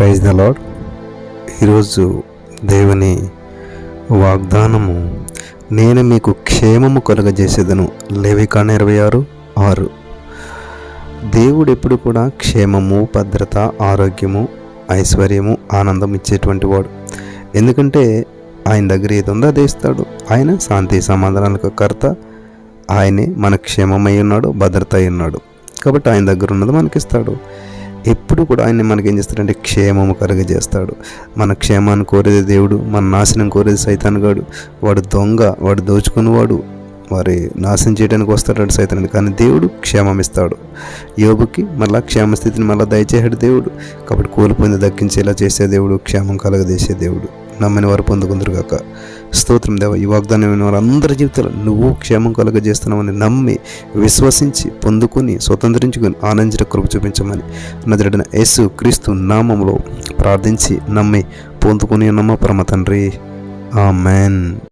Praise the lord ఈరోజు దేవుని వాగ్దానము నేను మీకు క్షేమము కలుగజేసేదను. లేవికాణ ఇరవై ఆరు ఆరు. దేవుడు ఎప్పుడు కూడా క్షేమము భద్రత ఆరోగ్యము ఐశ్వర్యము ఆనందం ఇచ్చేటువంటి వాడు. ఎందుకంటే ఆయన దగ్గర ఏది ఉందో అదే ఇస్తాడు. ఆయన శాంతి సమాధానాలకు కర్త. ఆయనే మన క్షేమమై ఉన్నాడు భద్రత అయి ఉన్నాడు. కాబట్టి ఆయన దగ్గర ఉన్నది మనకిస్తాడు. ఎప్పుడు కూడా ఆయన్ని మనకేం చేస్తాడంటే క్షేమము కలుగజేస్తాడు. మన క్షేమాన్ని కోరేది దేవుడు మన నాశనం కోరేది సైతానుగాడు వాడు దొంగ వాడు దోచుకునేవాడు వారి నాశనం చేయడానికి వస్తాడు సైతాన్ని కానీ దేవుడు క్షేమం ఇస్తాడు. యోబుకి మళ్ళా క్షేమ స్థితిని మళ్ళీ దయచేసాడు దేవుడు. కాబట్టి కోల్పోయింది దక్కించేలా చేసే దేవుడు క్షేమం కలగజేసే దేవుడు. నమ్మని వారు పొందుకుందరుగాక స్తోత్రం దేవ ఈ వాగ్దానం విన్న వారు అందరి జీవితంలో నువ్వు క్షేమం కలుగజేస్తున్నామని నమ్మి విశ్వసించి పొందుకొని స్వతంత్రించుకొని ఆనందించిన కృప చూపించమని నదుడిన యేసు క్రీస్తు నామంలో ప్రార్థించి నమ్మి పొందుకొని నమ్మ పరమ తండ్రి. ఆమెన్.